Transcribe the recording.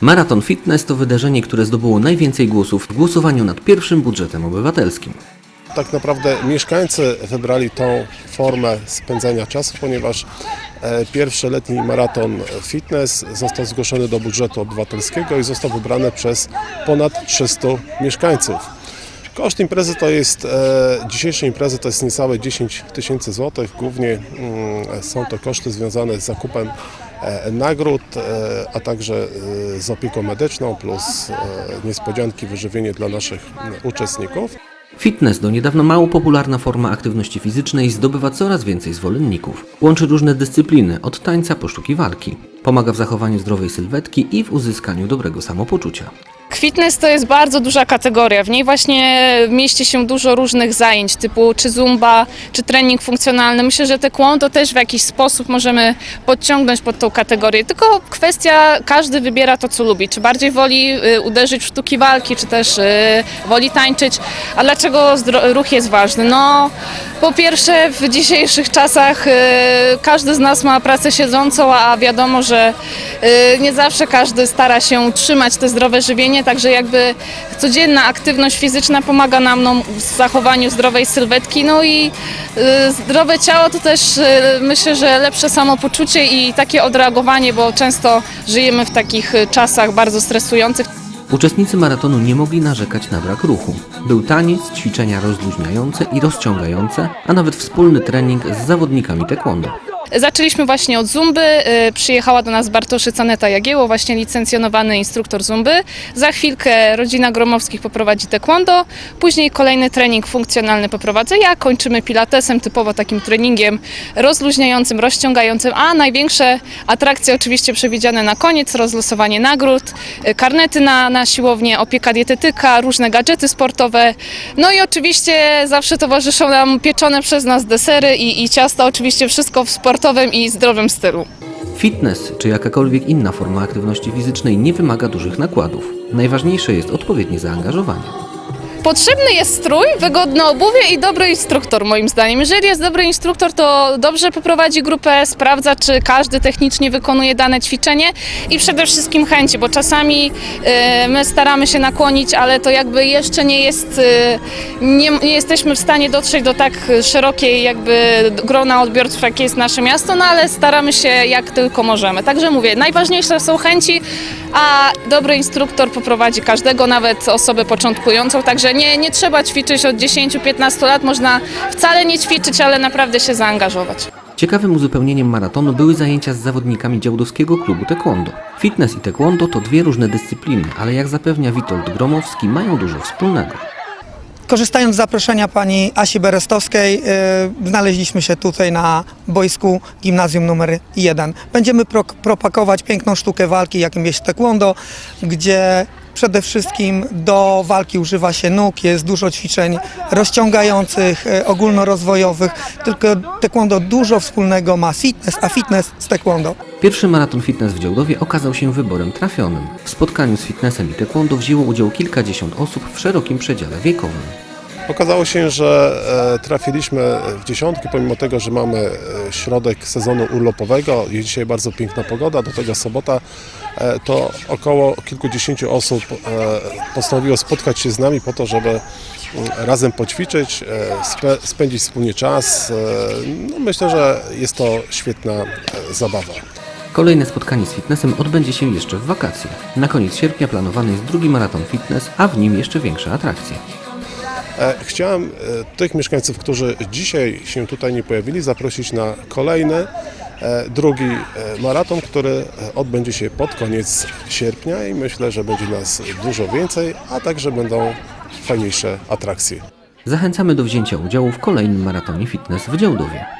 Maraton Fitness to wydarzenie, które zdobyło najwięcej głosów w głosowaniu nad pierwszym budżetem obywatelskim. Tak naprawdę mieszkańcy wybrali tą formę spędzania czasu, ponieważ e, pierwszy letni maraton fitness został zgłoszony do budżetu obywatelskiego i został wybrany przez ponad 300 mieszkańców. Koszt imprezy to jest, e, dzisiejszej imprezy to jest niecałe 10 tysięcy złotych. Głównie mm, są to koszty związane z zakupem nagród, e, a także e, z opieką medyczną plus e, niespodzianki, wyżywienie dla naszych uczestników. Fitness, do niedawna mało popularna forma aktywności fizycznej, zdobywa coraz więcej zwolenników. Łączy różne dyscypliny, od tańca po sztuki walki. Pomaga w zachowaniu zdrowej sylwetki i w uzyskaniu dobrego samopoczucia. Fitness to jest bardzo duża kategoria. W niej właśnie mieści się dużo różnych zajęć, typu czy zumba, czy trening funkcjonalny. Myślę, że taekwondo też w jakiś sposób możemy podciągnąć pod tą kategorię. Tylko kwestia, każdy wybiera to, co lubi. Czy bardziej woli y, uderzyć w sztuki walki, czy też y, woli tańczyć. A dlaczego ruch jest ważny? No, po pierwsze, w dzisiejszych czasach y, każdy z nas ma pracę siedzącą, a wiadomo, że y, nie zawsze każdy stara się utrzymać te zdrowe żywienie, także jakby codzienna aktywność fizyczna pomaga nam no, w zachowaniu zdrowej sylwetki, no i y, zdrowe ciało to też myślę, że lepsze samopoczucie i takie odreagowanie, bo często żyjemy w takich czasach bardzo stresujących. Uczestnicy maratonu nie mogli narzekać na brak ruchu. Był taniec, ćwiczenia rozluźniające i rozciągające, a nawet wspólny trening z zawodnikami taekwondo. Zaczęliśmy właśnie od zumby. y, Przyjechała do nas Bartoszyca Neta Jagieło, właśnie licencjonowany instruktor zumby. Za chwilkę rodzina Gromowskich poprowadzi taekwondo. Później kolejny trening funkcjonalny poprowadzę ja. Kończymy pilatesem, typowo takim treningiem rozluźniającym, rozciągającym, a największe atrakcje oczywiście przewidziane na koniec, rozlosowanie nagród, y, karnety na, na siłownię, opieka dietetyka, różne gadżety sportowe. No i oczywiście zawsze towarzyszą nam pieczone przez nas desery i, i ciasta, oczywiście wszystko w sportowym i zdrowym stylu. Fitness czy jakakolwiek inna forma aktywności fizycznej nie wymaga dużych nakładów. Najważniejsze jest odpowiednie zaangażowanie. Potrzebny jest strój, wygodne obuwie i dobry instruktor moim zdaniem. Jeżeli jest dobry instruktor, to dobrze poprowadzi grupę, sprawdza, czy każdy technicznie wykonuje dane ćwiczenie i przede wszystkim chęci, bo czasami y, my staramy się nakłonić, ale to jakby jeszcze nie jest, y, nie, nie jesteśmy w stanie dotrzeć do tak szerokiej jakby grona odbiorców, jakie jest nasze miasto, no ale staramy się jak tylko możemy. Także mówię, najważniejsze są chęci, a dobry instruktor poprowadzi każdego, nawet osobę początkującą, także nie, nie trzeba ćwiczyć od 10-15 lat, można wcale nie ćwiczyć, ale naprawdę się zaangażować. Ciekawym uzupełnieniem maratonu były zajęcia z zawodnikami działdowskiego klubu taekwondo. Fitness i taekwondo to dwie różne dyscypliny, ale jak zapewnia Witold Gromowski, mają dużo wspólnego. Korzystając z zaproszenia pani Asi Berestowskiej, y, znaleźliśmy się tutaj na boisku gimnazjum numer 1. Będziemy pro, propagować piękną sztukę walki, jakim jest taekwondo, gdzie przede wszystkim do walki używa się nóg, jest dużo ćwiczeń rozciągających, y, ogólnorozwojowych, tylko taekwondo dużo wspólnego ma fitness, a fitness z taekwondo. Pierwszy maraton fitness w Działdowie okazał się wyborem trafionym. W spotkaniu z fitnessem i taekwondo wzięło udział kilkadziesiąt osób w szerokim przedziale wiekowym. Okazało się, że e, trafiliśmy w dziesiątki, pomimo tego, że mamy e, środek sezonu urlopowego, jest dzisiaj bardzo piękna pogoda, do tego sobota, e, to około kilkudziesięciu osób postanowiło spotkać się z nami po to, żeby mm, razem poćwiczyć, spędzić wspólnie czas. No myślę, że jest to świetna zabawa. Kolejne spotkanie z fitnessem odbędzie się jeszcze w wakacje. Na koniec sierpnia planowany jest drugi maraton fitness, a w nim jeszcze większe atrakcje. E, Chciałem e, tych mieszkańców, którzy dzisiaj się tutaj nie pojawili, zaprosić na kolejny, e, drugi maraton, który odbędzie się pod koniec sierpnia i myślę, że będzie nas dużo więcej, a także będą fajniejsze atrakcje. Zachęcamy do wzięcia udziału w kolejnym maratonie fitness w Działdowie.